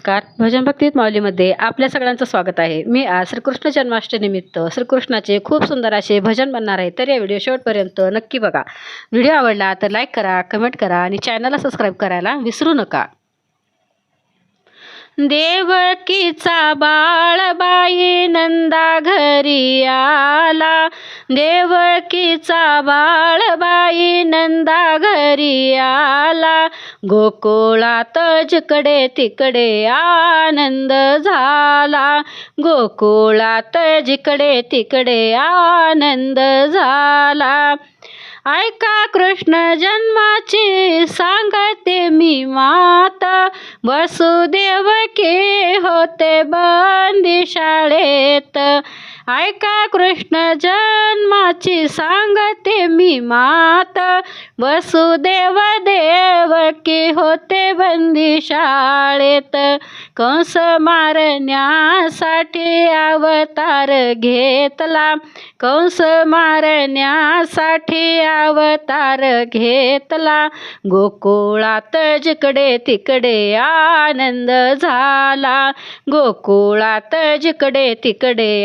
नमस्कार. भजन भक्तीत माऊलीमध्ये आपल्या सगळ्यांचं स्वागत आहे. मी आज श्रीकृष्ण जन्माष्टमीनिमित्त श्रीकृष्णाचे खूप सुंदर असे भजन बनणार आहे. तर या व्हिडिओ शेवटपर्यंत नक्की बघा. व्हिडिओ आवडला तर लाईक करा कमेंट करा आणि चॅनलला सबस्क्राईब करायला विसरू नका. देवकीचा बाळबाई नंदा घरी आला. देवकीचा बाळबाई नंदा घरी आला. गोकुळात जिकडे तिकडे आनंद झाला. गोकुळात जिकडे तिकडे आनंद झाला. ऐका कृष्ण जन्माची सांगते मी माता. वसुदेव के होते बंदी शाळेत. ऐका कृष्ण जन्माची सांगते मी मात. वसुदेव देव की होते बंदी शाळेत. कंस मारण्यासाठी अवतार घेतला. कंस मारण्यासाठी अवतार घेतला. गोकुळात जिकडे तिकडे आनंद झाला. गोकुळात जिकडे तिकडे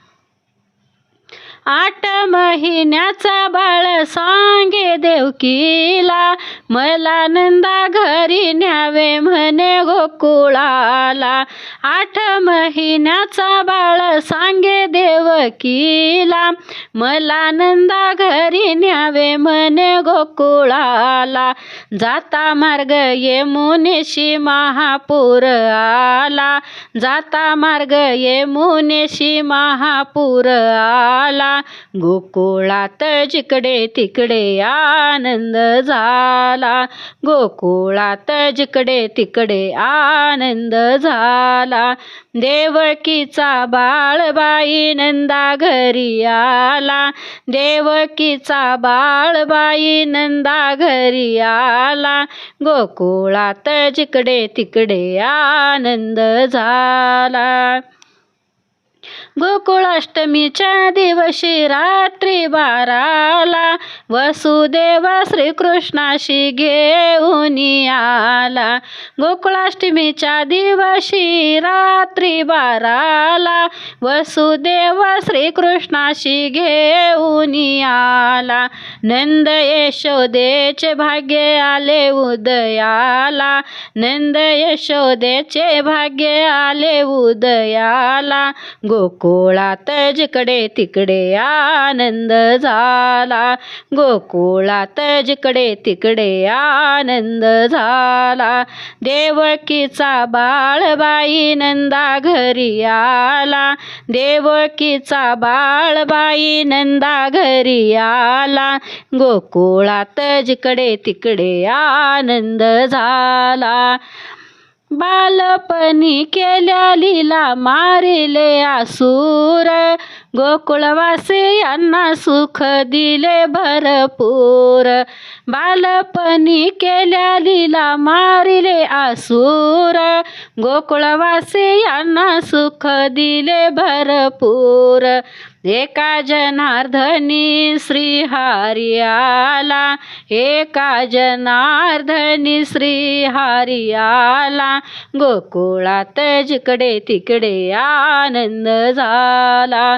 आठ महिन्याचा बाळ सांगे देवकीला मला नंदा घरी न्यावे म्हणे गोकुळाला. आठ महिन्याचा बाळ सांगे देवकीला मला नंदा घरी न्यावे म्हणे गोकुळाला. जाता मार्ग यमुनेशी महापूर आला. जाता मार्ग यमुनेशी महापूर आला. गोकुळात जिकडे तिकडे आनंद झाला. गोकुळात जिकडे तिकडे आनंद झाला. देवकीचा बाळबाई नंदा घरी आला. देवकीचा बाळबाई नंदा घरी आला. गोकुळात जिकडे तिकडे आनंद झाला. गोकुळाष्टमीच्या दिवशी रात्री बाराला वसुदेव श्रीकृष्णाशी घेऊन आला. गोकुळाष्टमीच्या दिवशी रात्री बाराला वसुदेव श्रीकृष्णाशी घेऊन आला. नंद यशोदेचे भाग्य आले उदयाला. नंद यशोदेचे भाग्य आले उदयाला. गोकुळात जिकडे तिकडे आनंद झाला. गोकुळात जिकडे तिकडे आनंद झाला. देवकीचा बाळबाई नंदा घरी आला. देवकीचा बाळबाई नंदा घरी आला. गोकुळात जिकडे तिकडे आनंद झाला. बालपणी केल्या लीला मारिले आसूर. गोकुळवासी यांना सुख दिले भरपूर. बालपणी केल्या लीला मारिले आसूर. गोकुळवासी यांना सुख दिले भरपूर. एका जनार्दनी श्रीहारी आला एका जनार्दनी श्रीहारी आला गोकुळात जिकडे तिकडे आनंद झाला.